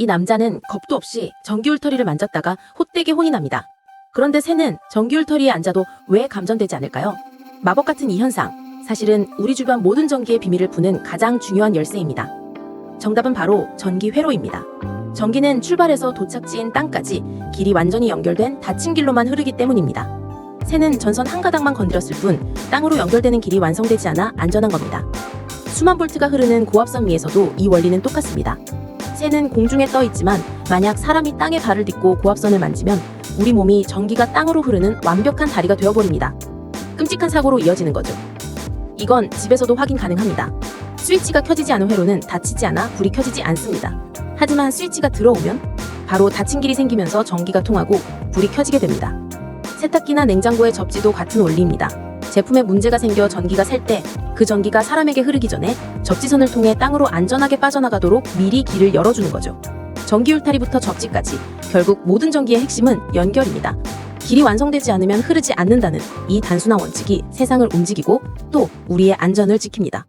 이 남자는 겁도 없이 전기 울터리를 만졌다가 헛되게 혼이 납니다. 그런데 새는 전기 울터리에 앉아도 왜 감전되지 않을까요? 마법 같은 이 현상, 사실은 우리 주변 모든 전기의 비밀을 푸는 가장 중요한 열쇠입니다. 정답은 바로 전기 회로입니다. 전기는 출발해서 도착지인 땅까지 길이 완전히 연결된 닫힌 길로만 흐르기 때문입니다. 새는 전선 한 가닥만 건드렸을 뿐 땅으로 연결되는 길이 완성되지 않아 안전한 겁니다. 수만 볼트가 흐르는 고압선 위에서도 이 원리는 똑같습니다. 새는 공중에 떠 있지만 만약 사람이 땅에 발을 딛고 고압선을 만지면 우리 몸이 전기가 땅으로 흐르는 완벽한 다리가 되어버립니다. 끔찍한 사고로 이어지는 거죠. 이건 집에서도 확인 가능합니다. 스위치가 켜지지 않은 회로는 닫히지 않아 불이 켜지지 않습니다. 하지만 스위치가 들어오면 바로 닫힌 길이 생기면서 전기가 통하고 불이 켜지게 됩니다. 세탁기나 냉장고의 접지도 같은 원리입니다. 제품에 문제가 생겨 전기가 셀 때 그 전기가 사람에게 흐르기 전에 접지선을 통해 땅으로 안전하게 빠져나가도록 미리 길을 열어주는 거죠. 전기 울타리부터 접지까지 결국 모든 전기의 핵심은 연결입니다. 길이 완성되지 않으면 흐르지 않는다는 이 단순한 원칙이 세상을 움직이고 또 우리의 안전을 지킵니다.